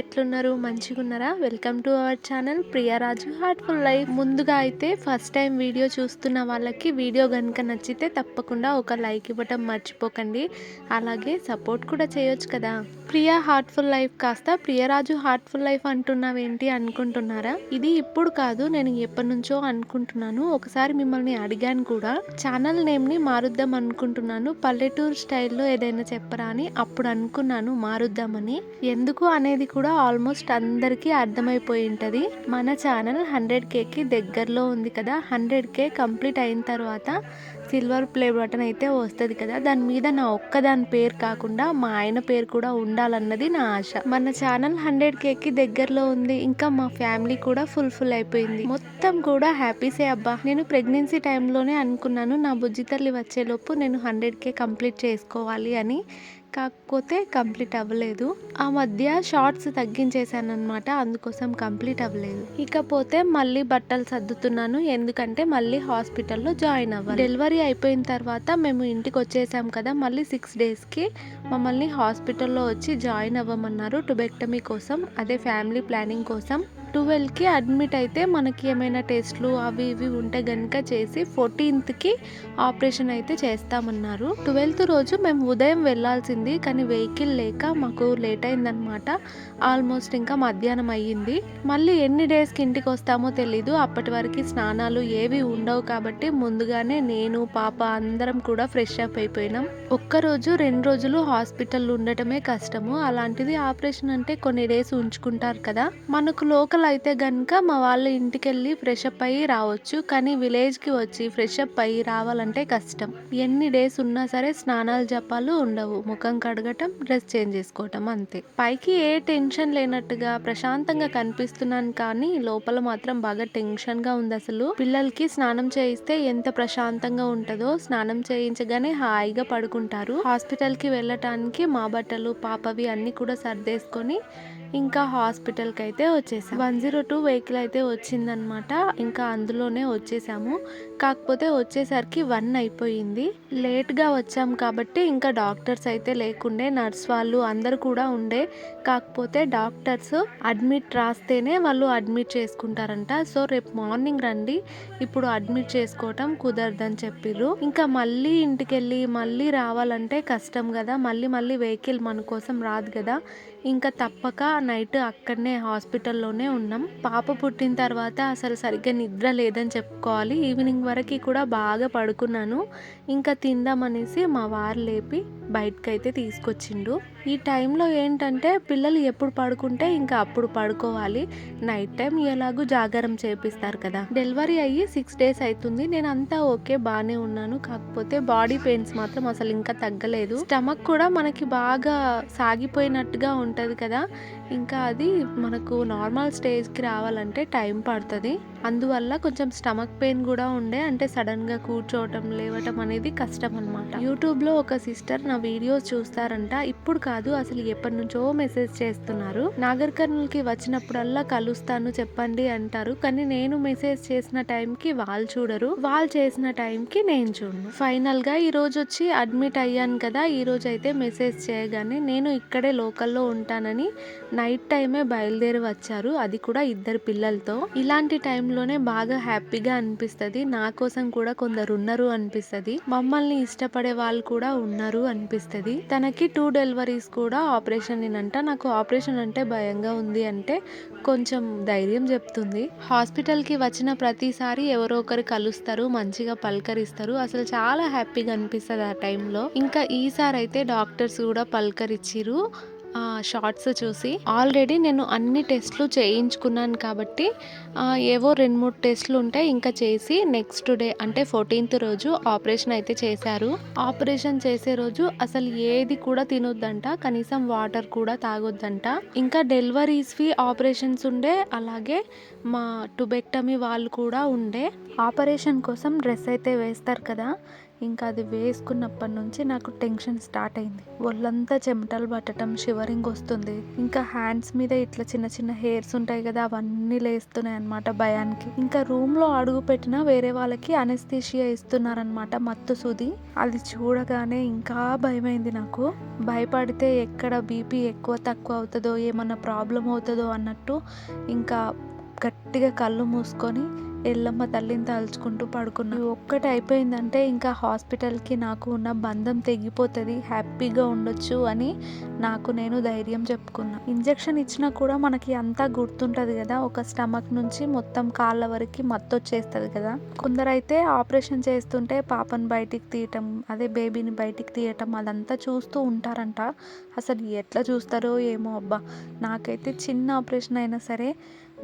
ఎట్లున్నారు? మంచిగా ఉన్నారా welcome to our channel Priyaraju heartful life. ముందుగా అయితే ఫస్ట్ టైం వీడియో చూస్తున్న వాళ్ళకి వీడియో కనుక నచ్చితే తప్పకుండా ఒక లైక్ ఇవ్వటం మర్చిపోకండి. అలాగే సపోర్ట్ కూడా చేయొచ్చు కదా. ప్రియా హార్ట్ఫుల్ లైఫ్ కాస్త ప్రియరాజు హార్ట్ఫుల్ లైఫ్ అంటున్నావేంటి అనుకుంటున్నారా? ఇది ఇప్పుడు కాదు నేను ఎప్పటి నుంచో అనుకుంటున్నాను. ఒకసారి మిమ్మల్ని అడిగాను కూడా. ఛానల్ నేమ్ని మారుద్దాం అనుకుంటున్నాను. పల్లెటూరు స్టైల్లో ఏదైనా చెప్పరా అని అప్పుడు అనుకున్నాను మారుద్దామని. ఎందుకు అనేది కూడా ఆల్మోస్ట్ అందరికీ అర్థమైపోయి ఉంటుంది మన ఛానల్ హండ్రెడ్ కేకి దగ్గరలో ఉంది కదా. హండ్రెడ్ కే కంప్లీట్ అయిన తర్వాత సిల్వర్ ప్లే బటన్ అయితే వస్తుంది కదా. దాని మీద నా ఒక్కదాని పేరు కాకుండా మా ఆయన పేరు కూడా ఉండాలన్నది నా ఆశ. మన ఛానల్ హండ్రెడ్ కేకి దగ్గరలో ఉంది. ఇంకా మా ఫ్యామిలీ కూడా ఫుల్ ఫుల్ అయిపోయింది. మొత్తం కూడా హ్యాపీసే అబ్బా. నేను ప్రెగ్నెన్సీ టైంలోనే అనుకున్నాను నా బుజ్జి తల్లి వచ్చేలోపు నేను హండ్రెడ్ కే కంప్లీట్ చేసుకోవాలి అని. కాకపోతే కంప్లీట్ అవ్వలేదు. ఆ మధ్య షార్ట్స్ తగ్గించేశాను అనమాట అందుకోసం కంప్లీట్ అవ్వలేదు. ఇకపోతే మళ్ళీ బట్టలు సర్దుతున్నాను ఎందుకంటే మళ్ళీ హాస్పిటల్లో జాయిన్ అవ్వాలి. డెలివరీ అయిపోయిన తర్వాత మేము ఇంటికి వచ్చేసాం కదా మళ్ళీ సిక్స్ డేస్కి మమ్మల్ని హాస్పిటల్లో వచ్చి జాయిన్ అవ్వమన్నారు టుబెక్టమీ కోసం అదే ఫ్యామిలీ ప్లానింగ్ కోసం. ట్వెల్వ్కి అడ్మిట్ అయితే మనకి ఏమైనా టెస్ట్లు అవి ఇవి ఉంటే గనుక చేసి ఫోర్టీన్త్కి ఆపరేషన్ అయితే చేస్తామన్నారు. ట్వెల్త్ రోజు మేము ఉదయం వెళ్ళాల్సింది కానీ వెహికల్ లేక మాకు లేట్ అయిందనమాట ఆల్మోస్ట్ ఇంకా మధ్యాహ్నం అయ్యింది. మళ్ళీ ఎన్ని డేస్కి ఇంటికి వస్తామో తెలీదు. అప్పటి వరకు స్నానాలు ఏవి ఉండవు కాబట్టి ముందుగానే నేను పాప అందరం కూడా ఫ్రెష్ అప్ అయిపోయినాం. ఒక్కరోజు రెండు రోజులు హాస్పిటల్ ఉండటమే కష్టము. అలాంటిది ఆపరేషన్ అంటే కొన్ని డేస్ ఉంచుకుంటారు కదా. మనకు లోకల్ అయితే గనుక మా వాళ్ళ ఇంటికి వెళ్ళి ఫ్రెష్ అప్ అయ్యి రావచ్చు. కానీ విలేజ్కి వచ్చి ఫ్రెష్ అప్ అయ్యి రావాలంటే కష్టం. ఎన్ని డేస్ ఉన్నా సరే స్నానాలు జపాలు ఉండవు. ముఖం కడగటం డ్రెస్ చేంజ్ చేసుకోవటం అంతే. పైకి ఏ టెన్షన్ లేనట్టుగా ప్రశాంతంగా కనిపిస్తున్నాను కానీ లోపల మాత్రం బాగా టెన్షన్గా ఉంది అసలు. పిల్లలకి స్నానం చేయిస్తే ఎంత ప్రశాంతంగా ఉంటుందో స్నానం చేయించగానే హాయిగా పడుకుంటారు. హాస్పిటల్కి వెళ్ళటానికి మా బట్టలు పాపవి అన్ని కూడా సర్దేసుకొని ఇంకా హాస్పిటల్కి అయితే వచ్చేసాం. వన్ జీరో టూ వెహికల్ అయితే వచ్చిందనమాట. ఇంకా అందులోనే వచ్చేసాము. కాకపోతే వచ్చేసరికి వన్ అయిపోయింది. లేట్గా వచ్చాం కాబట్టి ఇంకా డాక్టర్స్ అయితే లేకుండే నర్స్ వాళ్ళు అందరు కూడా ఉండే. కాకపోతే డాక్టర్స్ అడ్మిట్ రాస్తేనే వాళ్ళు అడ్మిట్ చేసుకుంటారంట. సో రేపు మార్నింగ్ రండి. ఇప్పుడు అడ్మిట్ చేసుకోవటం కుదరదని చెప్పిర్రు. ఇంకా మళ్ళీ ఇంటికి వెళ్ళి మళ్ళీ రావాలంటే కష్టం కదా. మళ్ళీ మళ్ళీ వెహికల్ మన కోసం రాదు కదా. ఇంకా తప్పక నైట్ అక్కడనే హాస్పిటల్లోనే ఉన్నాం. పాప పుట్టిన తర్వాత అసలు సరిగ్గా నిద్ర లేదని చెప్పుకోవాలి. ఈవినింగ్ వరకు కూడా బాగా పడుకున్నాను. ఇంకా తిందామనేసి మా వారు లేపి బయటకైతే తీసుకొచ్చిండు. ఈ టైంలో ఏంటంటే పిల్లలు ఎప్పుడు పడుకుంటే ఇంకా అప్పుడు పడుకోవాలి. నైట్ టైం ఎలాగూ జాగారం చేపిస్తారు కదా. డెలివరీ అయ్యి సిక్స్ డేస్ అవుతుంది నేను అంతా ఓకే బాగానే ఉన్నాను. కాకపోతే బాడీ పెయిన్స్ మాత్రం అసలు ఇంకా తగ్గలేదు. స్టమక్ కూడా మనకి బాగా సాగిపోయినట్టుగా ఉంటుంది కదా. ఇంకా అది మనకు నార్మల్ స్టేజ్కి రావాలంటే టైం పడుతుంది. అందువల్ల కొంచెం స్టమక్ పెయిన్ కూడా ఉండే అంటే సడన్గా కూర్చోవటం లేవటం అనేది కష్టం అనమాట యూట్యూబ్లో ఒక సిస్టర్ నా వీడియోస్ చూస్తారంట. ఇప్పుడు కాదు అసలు ఎప్పటి నుంచో మెసేజ్ చేస్తున్నారు. నాగర్ కర్నూల్కి వచ్చినప్పుడల్లా కలుస్తాను చెప్పండి అంటారు. కానీ నేను మెసేజ్ చేసిన టైంకి వాళ్ళు చూడరు. వాళ్ళు చేసిన టైంకి నేను చూడను. ఫైనల్గా ఈరోజు వచ్చి అడ్మిట్ అయ్యాను కదా. ఈరోజు అయితే మెసేజ్ చేయగానే నేను ఇక్కడే లోకల్లో ఉంటానని నైట్ టైమే బయలుదేరి వచ్చారు. అది కూడా ఇద్దరు పిల్లలతో. ఇలాంటి టైంలోనే బాగా హ్యాపీగా అనిపిస్తుంది. నా కోసం కూడా కొందరు ఉన్నారు అనిపిస్తుంది. మమ్మల్ని ఇష్టపడే వాళ్ళు కూడా ఉన్నారు అనిపిస్తుంది. తనకి టూ డెలివరీస్ కూడా ఆపరేషన్ అంట నాకు ఆపరేషన్ అంటే భయంగా ఉంది అంటే కొంచెం ధైర్యం చెప్తుంది. హాస్పిటల్కి వచ్చిన ప్రతిసారి ఎవరో ఒకరు కలుస్తారు మంచిగా పలకరిస్తారు. అసలు చాలా హ్యాపీగా అనిపిస్తుంది ఆ టైంలో. ఇంకా ఈసారి అయితే డాక్టర్స్ కూడా పలకరిచ్చిరు. షార్ట్స్ చూసి. ఆల్రెడీ నేను అన్ని టెస్ట్లు చేయించుకున్నాను కాబట్టి ఏవో రెండు మూడు టెస్ట్లు ఉంటాయి ఇంకా చేసి నెక్స్ట్ డే అంటే ఫోర్టీన్త్ రోజు ఆపరేషన్ అయితే చేశారు. ఆపరేషన్ చేసే రోజు అసలు ఏది కూడా తినొద్దంట కనీసం వాటర్ కూడా తాగొద్దంట. ఇంకా డెలివరీస్వి ఆపరేషన్స్ ఉండే అలాగే మా టుబెక్టమీ వాళ్ళు కూడా ఉండే. ఆపరేషన్ కోసం డ్రెస్ అయితే వేస్తారు కదా. ఇంకా అది వేసుకున్నప్పటి నుంచి నాకు టెన్షన్ స్టార్ట్ అయింది. ఒళ్ళంతా చెమటలు పట్టడం షివరింగ్ వస్తుంది. ఇంకా హ్యాండ్స్ మీద ఇట్లా చిన్న చిన్న హెయిర్స్ ఉంటాయి కదా అవన్నీ లేస్తున్నాయి అనమాట భయానికి. ఇంకా రూమ్లో అడుగు పెట్టినా వేరే వాళ్ళకి అనెస్థీషియా ఇస్తున్నారనమాట మత్తు సూది. అది చూడగానే ఇంకా భయమైంది నాకు. భయపడితే ఎక్కడ బీపీ ఎక్కువ తక్కువ అవుతుందో ఏమన్నా ప్రాబ్లం అవుతుందో అన్నట్టు ఇంకా గట్టిగా కళ్ళు మూసుకొని ఎల్లమ్మ తల్లిని తలుచుకుంటూ పడుకున్నా. ఒక్కటి అయిపోయిందంటే ఇంకా హాస్పిటల్కి నాకు ఉన్న బంధం తెగిపోతుంది హ్యాపీగా ఉండొచ్చు అని నాకు నేను ధైర్యం చెప్పుకున్నా. ఇంజెక్షన్ ఇచ్చినా కూడా మనకి అంతా గుర్తుంటుంది కదా ఒక స్టమక్ నుంచి మొత్తం కాళ్ళ వరకు మత్తు వచ్చేస్తుంది కదా. కొందరైతే ఆపరేషన్ చేస్తుంటే పాపను బయటికి తీయటం అదే బేబీని బయటికి తీయటం అదంతా చూస్తూ ఉంటారంట. అసలు ఎట్లా చూస్తారో ఏమో అబ్బా. నాకైతే చిన్న ఆపరేషన్ అయినా సరే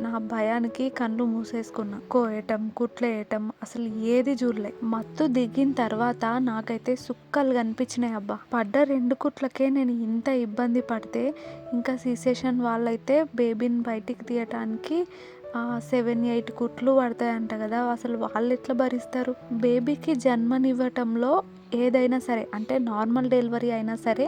నా భయానికి కళ్ళు మూసేసుకున్నా. కోయటం కుట్లేయటం అసలు ఏది చూడలే మత్తు దిగిన తర్వాత నాకైతే సుక్కలు కనిపించినాయి అబ్బా. పడ్డ రెండు కుట్లకే నేను ఇంత ఇబ్బంది పడితే ఇంకా సీసేషన్ వాళ్ళైతే బేబీని బయటికి తీయటానికి సెవెన్ ఎయిట్ కుట్లు పడతాయంట కదా అసలు వాళ్ళు ఎట్లా భరిస్తారు? బేబీకి జన్మనివ్వటంలో ఏదైనా సరే అంటే నార్మల్ డెలివరీ అయినా సరే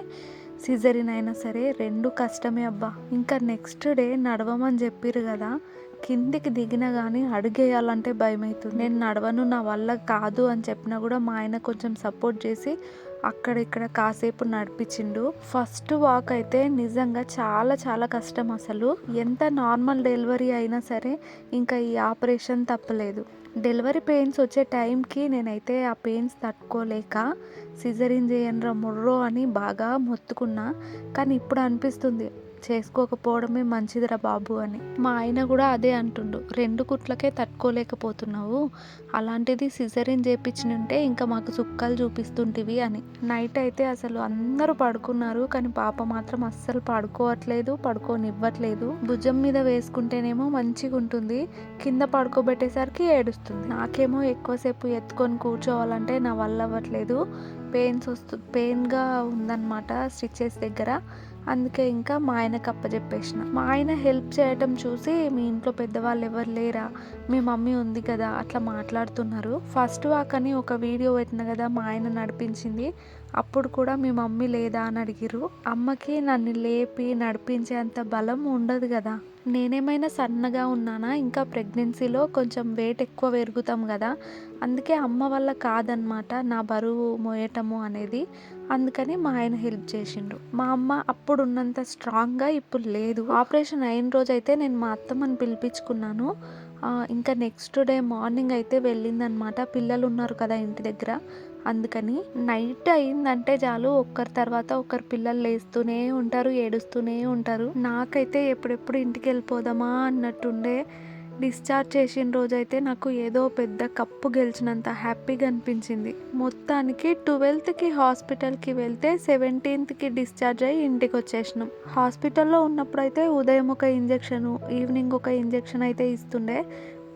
సిజరిన్ అయినా సరే రెండు కష్టమే అబ్బా. ఇంకా నెక్స్ట్ డే నడవమని చెప్పిర్రు కదా. కిందికి దిగినా కానీ అడుగేయాలంటే భయం అవుతుంది నేను నడవను నా వల్ల కాదు అని చెప్పినా కూడా మా ఆయన కొంచెం సపోర్ట్ చేసి అక్కడ ఇక్కడ కాసేపు నడిపించిండు. ఫస్ట్ వాక్ అయితే నిజంగా చాలా చాలా కష్టం అసలు. ఎంత నార్మల్ డెలివరీ అయినా సరే ఇంకా ఈ ఆపరేషన్ తప్పలేదు. డెలివరీ పెయిన్స్ వచ్చే టైంకి నేనైతే ఆ పెయిన్స్ తట్టుకోలేక సిజరిన్ చేయనరా ముర్రో అని బాగా మొత్తుకున్నా. కానీ ఇప్పుడు అనిపిస్తుంది. చేసుకోకపోవడమే మంచిదిరా బాబు అని. మా ఆయన కూడా అదే అంటుండు. రెండు కుట్లకే తట్టుకోలేకపోతున్నావు. అలాంటిది సిజరిన్ చేపించినుంటే ఇంకా మాకు చుక్కలు చూపిస్తుంటివి అని. నైట్ అయితే అసలు అందరూ పడుకున్నారు. కానీ పాప మాత్రం అస్సలు పడుకోవట్లేదు పడుకోనివ్వట్లేదు. భుజం మీద వేసుకుంటేనేమో మంచిగా ఉంటుంది కింద పడుకోబెట్టేసరికి ఏడుస్తుంది. నాకేమో ఎక్కువసేపు ఎత్తుకొని కూర్చోవాలంటే నా వల్ల అవ్వట్లేదు. పెయిన్స్ వస్తు పెయిన్గా ఉందన్నమాట స్టిచెస్ దగ్గర. అందుకే ఇంకా మా ఆయనకు అప్పచెప్పేసిన మా ఆయన హెల్ప్ చేయటం చూసి మీ ఇంట్లో పెద్దవాళ్ళు ఎవరు లేరా? మీ మమ్మీ ఉంది కదా అట్లా మాట్లాడుతున్నారు. ఫస్ట్ వాక్ అని ఒక వీడియో పెట్టిన కదా మా ఆయన నడిపించింది. అప్పుడు కూడా మీ మమ్మీ లేదా అని అడిగిరు అమ్మకి నన్ను లేపి నడిపించేంత బలం ఉండదు కదా. నేనేమైనా సన్నగా ఉన్నానా? ఇంకా ప్రెగ్నెన్సీలో కొంచెం వెయిట్ ఎక్కువ పెరుగుతాం కదా. అందుకే అమ్మ వల్ల కాదనమాట నా బరువు మోయటము అనేది. అందుకని మా ఆయన హెల్ప్ చేసిండు. మా అమ్మ అప్పుడు ఉన్నంత స్ట్రాంగ్గా ఇప్పుడు లేదు. ఆపరేషన్ అయిన రోజైతే నేను మా అత్తమ్మని పిలిపించుకున్నాను. ఇంకా నెక్స్ట్ డే మార్నింగ్ అయితే వెళ్ళిందనమాట పిల్లలు ఉన్నారు కదా ఇంటి దగ్గర. అందుకని నైట్ అయిందంటే చాలు ఒక్కరి తర్వాత ఒకరు పిల్లలు లేస్తూనే ఉంటారు ఏడుస్తూనే ఉంటారు. నాకైతే ఎప్పుడెప్పుడు ఇంటికి వెళ్ళిపోదామా అన్నట్టుండే డిశ్చార్జ్ చేసిన రోజైతే నాకు ఏదో పెద్ద కప్పు గెలిచినంత హ్యాపీగా అనిపించింది. మొత్తానికి ట్వెల్త్కి హాస్పిటల్కి వెళ్తే సెవెంటీన్త్కి డిశ్చార్జ్ అయ్యి ఇంటికి వచ్చేసినాం హాస్పిటల్లో ఉన్నప్పుడు అయితే ఉదయం ఒక ఇంజెక్షను ఈవినింగ్ ఒక ఇంజెక్షన్ అయితే ఇస్తుండే.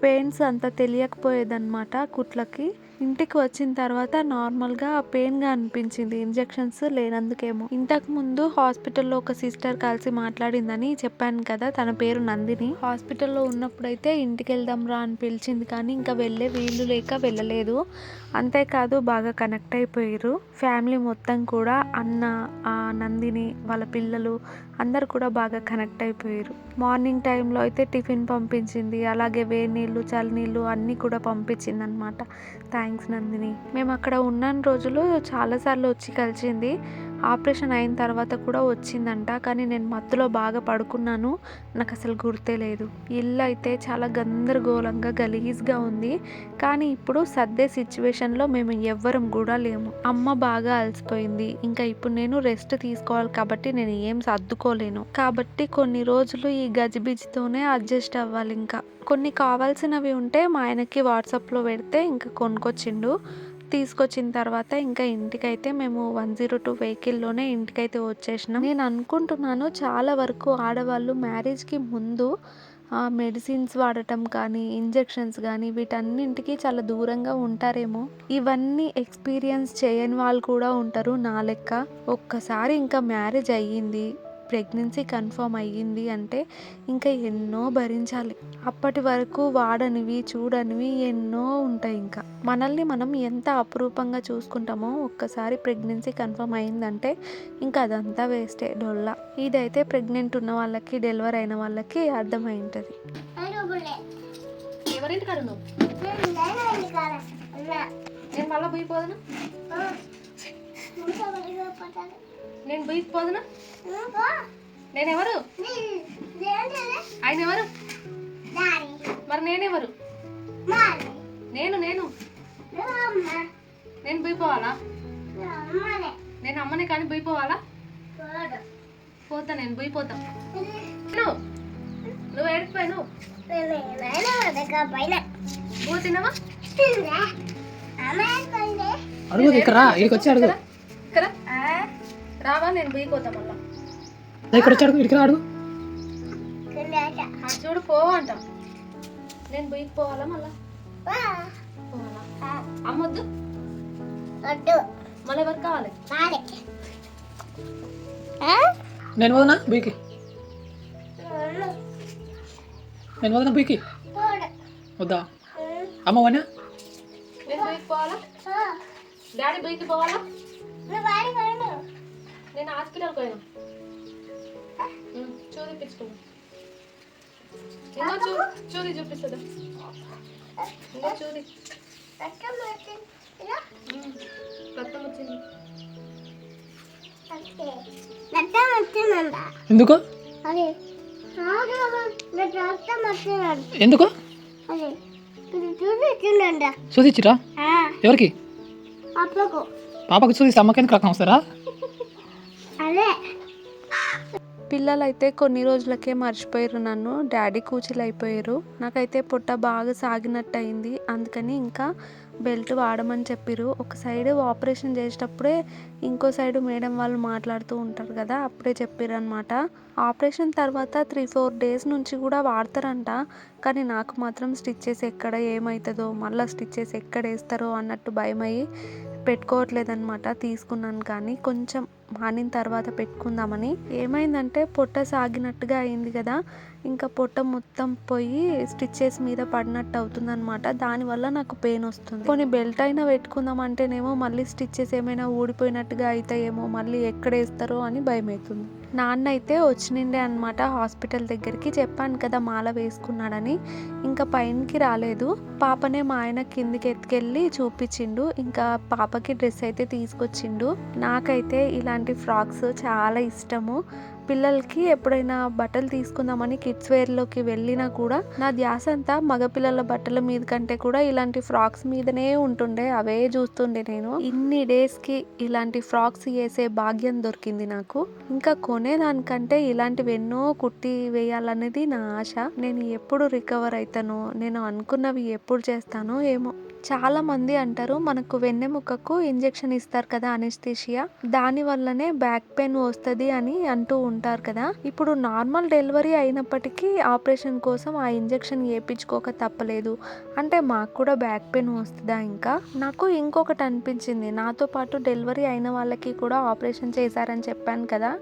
పెయిన్స్ అంత తెలియకపోయేదన్నమాట కుట్లకి. ఇంటికి వచ్చిన తర్వాత నార్మల్గా పెయిన్గా అనిపించింది. ఇంజెక్షన్స్ లేనందుకేమో. ఇంతకు ముందు హాస్పిటల్లో ఒక సిస్టర్ కలిసి మాట్లాడిందని చెప్పాను కదా తన పేరు నందిని. హాస్పిటల్లో ఉన్నప్పుడైతే ఇంటికి వెళ్దాం రా అని పిలిచింది కానీ ఇంకా వెళ్ళే వీలు లేక వెళ్ళలేదు. అంతేకాదు బాగా కనెక్ట్ అయిపోయారు. ఫ్యామిలీ మొత్తం కూడా అన్న ఆ నందిని వాళ్ళ పిల్లలు అందరు కూడా బాగా కనెక్ట్ అయిపోయారు. మార్నింగ్ టైంలో అయితే టిఫిన్ పంపించింది. అలాగే వేడి నీళ్ళు చలి నీళ్ళు అన్నీ కూడా పంపించింది అనమాట థ్యాంక్స్ నందిని. మేము అక్కడ ఉన్న రోజులు చాలాసార్లు వచ్చి కలిసింది. ఆపరేషన్ అయిన తర్వాత కూడా వచ్చిందంట. కానీ నేను మత్తులో బాగా పడుకున్నాను. నాకు అసలు గుర్తే లేదు. ఇల్లు అయితే చాలా గందరగోళంగా గలీజ్గా ఉంది. కానీ ఇప్పుడు సర్దే సిచ్యువేషన్లో మేము ఎవ్వరం కూడా లేము. అమ్మ బాగా అలసిపోయింది. ఇంకా ఇప్పుడు నేను రెస్ట్ తీసుకోవాలి కాబట్టి నేను ఏం సర్దుకోలేను. కాబట్టి కొన్ని రోజులు ఈ గజిబిజితోనే అడ్జస్ట్ అవ్వాలి ఇంకా. కొన్ని కావాల్సినవి ఉంటే మా ఆయనకి వాట్సాప్లో పెడితే ఇంకా కొనుక్కొచ్చిండు. తీసుకొచ్చిన తర్వాత ఇంకా ఇంటికైతే మేము వన్ జీరో టూ వెహికల్లోనే ఇంటికైతే వచ్చేసినాం. నేను అనుకుంటున్నాను చాలా వరకు ఆడవాళ్ళు మ్యారేజ్కి ముందు మెడిసిన్స్ వాడటం కానీ ఇంజెక్షన్స్ కానీ వీటన్నింటికి చాలా దూరంగా ఉంటారేమో. ఇవన్నీ ఎక్స్పీరియన్స్ చేయని వాళ్ళు కూడా ఉంటారు నా లెక్క. ఒక్కసారి ఇంకా మ్యారేజ్ అయ్యింది. ప్రెగ్నెన్సీ కన్ఫర్మ్ అయ్యింది అంటే ఇంకా ఎన్నో భరించాలి. అప్పటి వరకు వాడనివి చూడనివి ఎన్నో ఉంటాయి ఇంకా. మనల్ని మనం ఎంత అపురూపంగా చూసుకుంటామో ఒక్కసారి ప్రెగ్నెన్సీ కన్ఫర్మ్ అయిందంటే ఇంకా అదంతా వేస్టే డొల్లా. ఇదైతే ప్రెగ్నెంట్ ఉన్న వాళ్ళకి డెలివరీ అయిన వాళ్ళకి అర్థమై ఉంటుంది ఎవరింటి కాదు నువ్వు నేను మళ్ళీ పోయిపోదును నేను పోయిపోదును నేను ఎవరు ఆయన ఎవరు మరి నేనెవరు? నేను నేను. నేను పోయిపోవాలా నేను అమ్మని కానీ పోయిపోవాలా పోతా నేను పోయిపోతా నువ్వు నువ్వు ఏడిపోయి నువ్వు తినవా? అడుగు ఇక్కడ ఇక్కడికి వచ్చి అడుగు. ఇక్కడ. రావా నేను పోయిపోతా మళ్ళా. ఇక్కడ వచ్చి అడుగు ఇక్కడికి రా అడుగు అటు చూడు పో అంటాం. నేను పోయి పోవాలా మళ్ళా? అమ్మొద్దు మళ్ళీ ఎవరు కావాలి? నేను వదనా బీకి. నేను వదనా బీకి? వద్దా? అమ్మ వనా నేను పోవాలా? డాడీ బయటికి పోవాలా? నేను హాస్పిటల్కి పోయినా ఇంకో చూ చూది చూపిస్తుందా ఇంకో చూది ఉం, రక్తం వచ్చింది. ఎందుకు? ఎందుకు? అదే ఇది చూపించిందంట చూసిచ్చిరా ఎవరికి? అప్పకు పాపకి చూసి అమ్మకి ఎందుకు రకం వస్తారా పిల్లలైతే కొన్ని రోజులకే మర్చిపోయారు నన్ను. డాడీ కూచిలు అయిపోయారు నాకైతే పొట్ట బాగా సాగినట్టు అయింది అందుకని ఇంకా బెల్ట్ వాడమని చెప్పారు ఒక సైడ్ ఆపరేషన్ చేసేటప్పుడే ఇంకో సైడ్ మేడం వాళ్ళు మాట్లాడుతూ ఉంటారు కదా అప్పుడే చెప్పారు అనమాట ఆపరేషన్ తర్వాత త్రీ ఫోర్ డేస్ నుంచి కూడా వాడతారంట. కానీ నాకు మాత్రం స్టిచ్చెస్ ఎక్కడ ఏమవుతుందో మళ్ళీ స్టిచ్చెస్ ఎక్కడ వేస్తారో అన్నట్టు భయమయ్యి పెట్టుకోవట్లేదన్నమాట తీసుకున్నాను. కానీ కొంచెం మానిన తర్వాత పెట్టుకుందామని. ఏమైందంటే పొట్ట సాగినట్టుగా అయింది కదా. ఇంకా పొట్ట మొత్తం పోయి స్టిచ్చెస్ మీద పడినట్టు అవుతుంది అనమాట దానివల్ల నాకు పెయిన్ వస్తుంది. కొన్ని బెల్ట్ అయినా పెట్టుకుందాం అంటేనేమో మళ్ళీ స్టిచ్చెస్ ఏమైనా ఊడిపోయినట్టుగా అవుతాయేమో మళ్ళీ ఎక్కడ వేస్తారో అని భయం అవుతుంది నాన్న అయితే వచ్చిండే అనమాట హాస్పిటల్ దగ్గరికి. చెప్పాను కదా మాల వేసుకున్నాడని. ఇంకా పైనకి రాలేదు. పాపనే మా ఆయన కిందికి ఎత్తుకెళ్ళి చూపించిండు. ఇంకా పాపకి డ్రెస్ అయితే తీసుకొచ్చిండు. నాకైతే ఇలాంటి ఫ్రాక్స్ చాలా ఇష్టము. పిల్లలకి ఎప్పుడైనా బట్టలు తీసుకుందామని కిడ్స్ వేర్లోకి వెళ్ళినా కూడా నా ధ్యాస అంతా మగపిల్లల బట్టల మీద కంటే కూడా ఇలాంటి ఫ్రాక్స్ మీదనే ఉంటుండే అవే చూస్తుండే నేను. ఇన్ని డేస్కి ఇలాంటి ఫ్రాక్స్ వేసే భాగ్యం దొరికింది నాకు. ఇంకా కొనేదానికంటే ఇలాంటివి ఎన్నో కుట్టి వేయాలనేది నా ఆశ. నేను ఎప్పుడు రికవర్ అవుతానో నేను అనుకున్నవి ఎప్పుడు చేస్తానో ఏమో. చాలామంది అంటారు మనకు వెన్నెముకకు ఇంజెక్షన్ ఇస్తారు కదా అనెస్థీషియా. దాని వల్లనే బ్యాక్ పెయిన్ వస్తుంది అని అంటూ ఉంటారు కదా. ఇప్పుడు నార్మల్ డెలివరీ అయినప్పటికీ ఆపరేషన్ కోసం ఆ ఇంజెక్షన్ వేయించుకోక తప్పలేదు. అంటే మాకు కూడా బ్యాక్ పెయిన్ వస్తుందా ఇంకా? నాకు ఇంకొకటి అనిపించింది. నాతో పాటు డెలివరీ అయిన వాళ్ళకి కూడా ఆపరేషన్ చేశారని చెప్పాను కదా.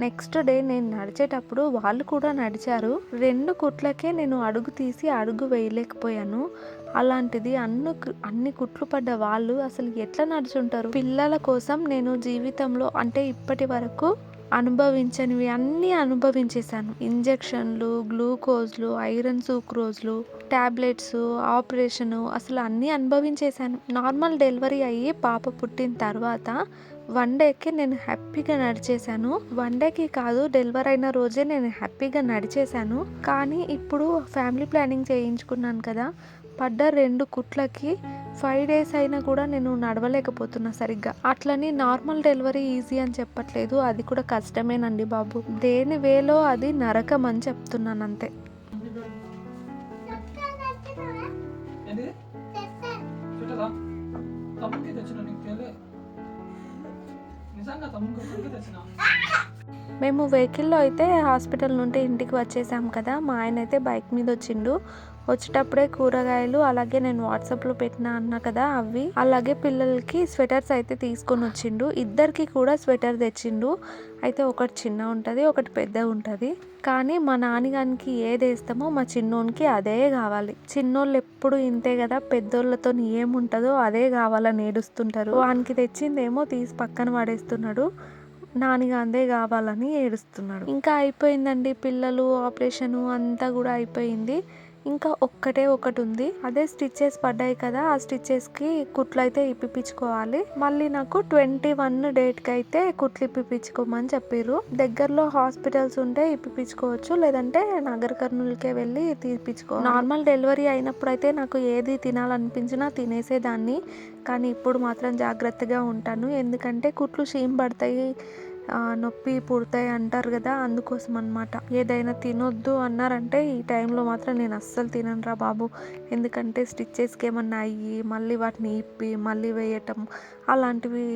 నెక్స్ట్ డే నేను నడిచేటప్పుడు వాళ్ళు కూడా నడిచారు. రెండు కుట్లకే నేను అడుగు తీసి అడుగు వేయలేకపోయాను. అలాంటిది అన్ని అన్ని కుట్లు పడ్డ వాళ్ళు అసలు ఎట్లా నడుచుంటారు? పిల్లల కోసం నేను జీవితంలో అంటే ఇప్పటి వరకు అనుభవించనివి అన్నీ అనుభవించేశాను. ఇంజెక్షన్లు గ్లూకోజ్లు ఐరన్ సూక్రోజ్లు టాబ్లెట్స్ ఆపరేషను అసలు అన్నీ అనుభవించేశాను. నార్మల్ డెలివరీ అయ్యి పాప పుట్టిన తర్వాత వన్ డేకి నేను హ్యాపీగా నడిచేశాను. వన్ డేకి కాదు డెలివరీ అయిన రోజే నేను హ్యాపీగా నడిచేశాను. కానీ ఇప్పుడు ఫ్యామిలీ ప్లానింగ్ చేయించుకున్నాను కదా. పడ్డ రెండు కుట్లకి ఫైవ్ డేస్ అయినా కూడా నేను నడవలేకపోతున్నా సరిగ్గా. అట్లని నార్మల్ డెలివరీ ఈజీ అని చెప్పట్లేదు. అది కూడా కష్టమేనండి బాబు. దేని వేలో అది నరకం అని చెప్తున్నాను అంతే. తెచ్చిన నీకు మేము వెహికల్లో అయితే హాస్పిటల్ నుండి ఇంటికి వచ్చేసాం కదా మా ఆయన అయితే బైక్ మీద వచ్చిండు. వచ్చేటప్పుడే కూరగాయలు అలాగే నేను వాట్సాప్లో పెట్టిన అన్న కదా అవి. అలాగే పిల్లలకి స్వెటర్స్ అయితే తీసుకొని వచ్చిండు. ఇద్దరికి కూడా స్వెటర్ తెచ్చిండు. అయితే ఒకటి చిన్న ఉంటుంది ఒకటి పెద్ద ఉంటుంది. కానీ మా నాన్నగానికి ఏది వేస్తామో మా చిన్నోనికి అదే కావాలి. చిన్నోళ్ళు ఎప్పుడు ఇంతే కదా పెద్దోళ్ళతో ఏముంటుందో అదే కావాలని ఏడుస్తుంటారు. వానికి తెచ్చిందేమో తీసి పక్కన పడేస్తున్నాడు. నానిగాందే కావాలని ఏడుస్తున్నాడు. ఇంకా అయిపోయిందండి పిల్లలు ఆపరేషను అంతా కూడా అయిపోయింది. ఇంకా ఒక్కటే ఒకటి ఉంది అదే స్టిచ్చెస్ పడ్డాయి కదా ఆ స్టిచ్చెస్కి కుట్లు అయితే ఇప్పించుకోవాలి మళ్ళీ నాకు ట్వంటీ వన్ డేట్కి అయితే కుట్లు ఇప్పించుకోమని చెప్పారు దగ్గరలో హాస్పిటల్స్ ఉంటే ఇప్పించుకోవచ్చు లేదంటే నగర్ కర్నూలుకే వెళ్ళి తీర్పించుకో నార్మల్ డెలివరీ అయినప్పుడు అయితే నాకు ఏది తినాలనిపించినా తినేసేదాన్ని. కానీ ఇప్పుడు మాత్రం జాగ్రత్తగా ఉంటాను. ఎందుకంటే కుట్లు షీమ్ పడతాయి నొప్పి పుడతాయి అంటారు కదా అందుకోసం అనమాట ఏదైనా తినొద్దు అన్నారంటే ఈ టైంలో మాత్రం నేను అస్సలు తిననురా బాబు. ఎందుకంటే స్టిచ్చెస్కి ఏమన్నా అయ్యి మళ్ళీ వాటిని ఇప్పి మళ్ళీ వేయటం అలాంటివి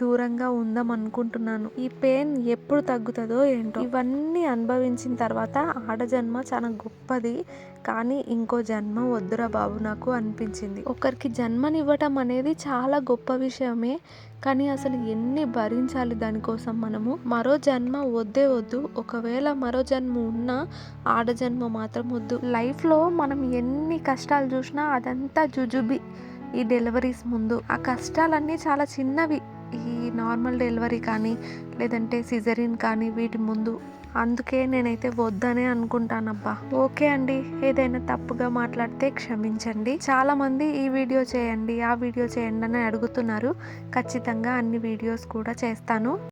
దూరంగా ఉందాం అనుకుంటున్నాను ఈ పెయిన్ ఎప్పుడు తగ్గుతుందో ఏంటో. ఇవన్నీ అనుభవించిన తర్వాత ఆడజన్మ చాలా గొప్పది కానీ ఇంకో జన్మ వద్దురా బాబు నాకు అనిపించింది. ఒకరికి జన్మనివ్వటం అనేది చాలా గొప్ప విషయమే కానీ అసలు ఎన్ని భరించాలి దానికోసం మనము? మరో జన్మ వద్దే వద్దు. ఒకవేళ మరో జన్మ ఉన్నా ఆడజన్మ మాత్రం వద్దు. లైఫ్లో మనం ఎన్ని కష్టాలు చూసినా అదంతా జుజుబి ఈ డెలివరీస్ ముందు. ఆ కష్టాలన్నీ చాలా చిన్నవి. నార్మల్ డెలివరీ కానీ లేదంటే సిజరిన్ కానీ వీటి ముందు. అందుకే నేనైతే వద్దనే అనుకుంటానబ్బా. ఓకే అండి ఏదైనా తప్పుగా మాట్లాడితే క్షమించండి. చాలా మంది ఈ వీడియో చేయండి ఆ వీడియో చేయండి అని అడుగుతున్నారు. ఖచ్చితంగా అన్ని వీడియోస్ కూడా చేస్తాను.